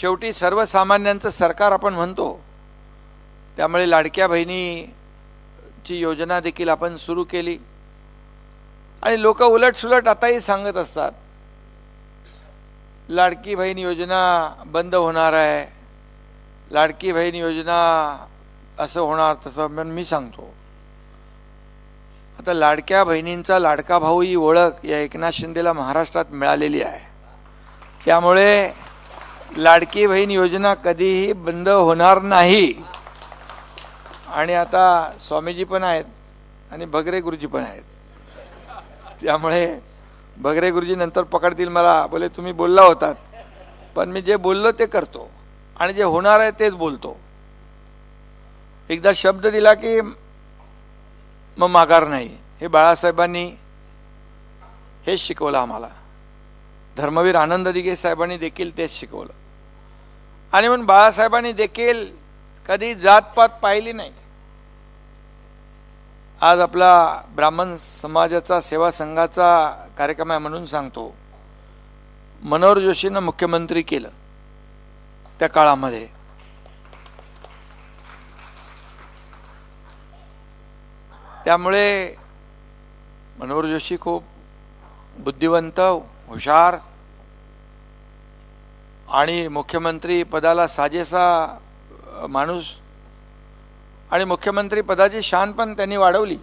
शेवटी सर्वसामान्यांचं सरकार आपण म्हणतो. त्यामुळे लाडक्या बहिणीची योजना देखील आपण सुरू केली. आणि लोक उलटसुलट आताही सांगत असतात लाडकी बहीण योजना बंद होणार आहे. लाडकी बहीण योजना असं होणार तसं म्हणून मी सांगतो. आता लाडक्या बहिणींचा लाडका भाऊ ही ओळख या एकनाथ शिंदेला महाराष्ट्रात मिळालेली आहे. त्यामुळे लाडकी बहीण योजना कधीही बंद होणार नाही. आणि आता स्वामीजी पण आहेत आणि भगरे गुरुजी पण आहेत. त्यामुळे भगरे गुरुजी नंतर पकडतील मला. बोले तुम्ही बोलला होतात. पण मी जे बोललो ते करतो. आणि जे होणार आहे तेच बोलतो. एकदा शब्द दिला की मग माघार नाही. हे बाळासाहेबांनी हेच शिकवलं आम्हाला. धर्मवीर आनंद दिघे साहेबांनी देखील तेच शिकवलं. आणि म्हणून बाळासाहेबांनी देखील कधी जातपात पाहिली नाही. आज आपला ब्राह्मण समाजाचा सेवा संघाचा कार्यक्रम आहे म्हणून सांगतो. मनोहर जोशीनं मुख्यमंत्री केलं त्या काळामध्ये. त्यामुळे मनोहर जोशी खूप बुद्धिवंत हुशार आणि मुख्यमंत्री पदाला साजेसा माणूस आणि मुख्यमंत्री पदाची शान पण त्यांनी वाढवली.